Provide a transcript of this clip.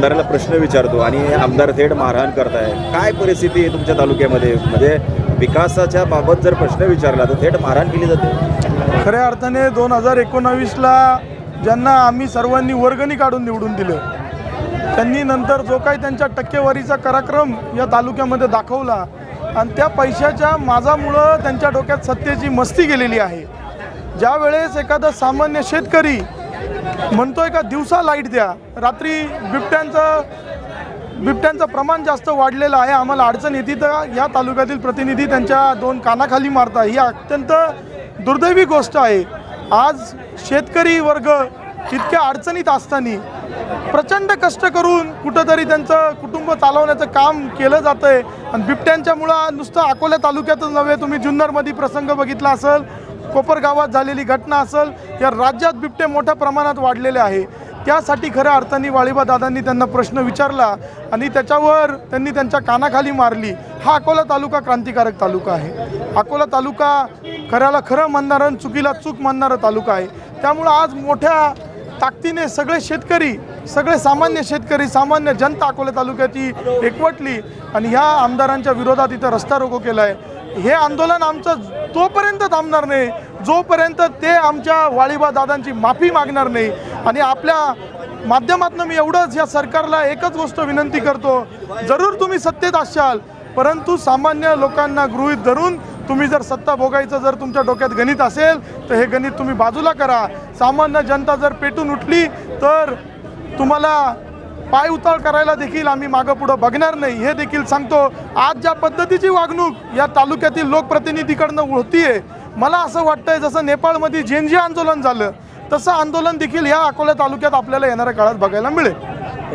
आमदाराला प्रश्न विचारतो आणि आमदार थेट मारहाण करताय. काय परिस्थिती आहे तुमच्या तालुक्यामध्ये? म्हणजे विकासाच्या बाबत जर प्रश्न विचारला तर थेट मारहाण केली जाते. खऱ्या अर्थाने दोन हजार एकोणावीसला ज्यांना आम्ही सर्वांनी वर्गणी काढून निवडून दिलं त्यांनी नंतर जो काही त्यांच्या टक्केवारीचा कार्यक्रम या तालुक्यामध्ये दाखवला आणि त्या पैशाच्या माझामुळं त्यांच्या डोक्यात सत्तेची मस्ती गेलेली आहे. ज्यावेळेस एखादा सामान्य शेतकरी म्हणतोय का दिवसा लाइट द्या. रात्री बिबट्यांचं बिबट्यांचं प्रमाण जास्त वाढलेलं आहे. आम्हाला अडचण येते तर या तालुक्यातील प्रतिनिधी त्यांच्या दोन कानाखाली मारतात. ही अत्यंत दुर्दैवी गोष्ट आहे. आज शेतकरी वर्ग इतक्या अडचणीत असताना प्रचंड कष्ट करून कुठंतरी त्यांचं कुटुंब चालवण्याचं काम केलं जातं आहे आणि बिबट्यांच्यामुळं नुसतं अकोला तालुक्यातच नव्हे तुम्ही जुन्नरमध्ये प्रसंग बघितला असेल कोपरगावात झालेली घटना असेल या राज्यात बिबटे मोठ्या प्रमाणात वाढलेले आहे. त्यासाठी खऱ्या अर्थाने वाळीबा दादांनी त्यांना प्रश्न विचारला आणि त्याच्यावर त्यांनी त्यांच्या कानाखाली मारली. हा अकोला तालुका क्रांतिकारक तालुका आहे. अकोला तालुका खऱ्याला खरं म्हणणारं आणि चुकीला चूक मानणारा तालुका आहे. त्यामुळं आज मोठ्या ताकदीने सगळे शेतकरी सगळे सामान्य शेतकरी सामान्य जनता अकोला तालुक्याची एकवटली आणि ह्या आमदारांच्या विरोधात इथं रस्ता रोको केला आहे हे आंदोलन आमचं तोपर्यंत थांबणार नाही. जोपर्यंत ते आमच्या वाळीबा दादांची माफी मागणार नाही. आणि आपल्या माध्यमातून मी एवढंच या सरकारला एकच गोष्ट विनंती करतो. जरूर तुम्ही सत्तेत असाल परंतु सामान्य लोकांना गृहीत धरून तुम्ही जर सत्ता भोगायचं जर तुमच्या डोक्यात गणित असेल तर हे गणित तुम्ही बाजूला करा. सामान्य जनता जर पेटून उठली तर तुम्हाला पाय उताळ करायला देखील आम्ही मागं पुढं बघणार नाही. हे देखील सांगतो आज ज्या पद्धतीची वागणूक या तालुक्यातील लोकप्रतिनिधीकडनं होतीये मला असं वाटतंय जसं नेपाळमध्ये झेंजी आंदोलन झालं तसं आंदोलन देखील या अकोला तालुक्यात आपल्याला येणाऱ्या काळात बघायला मिळेल.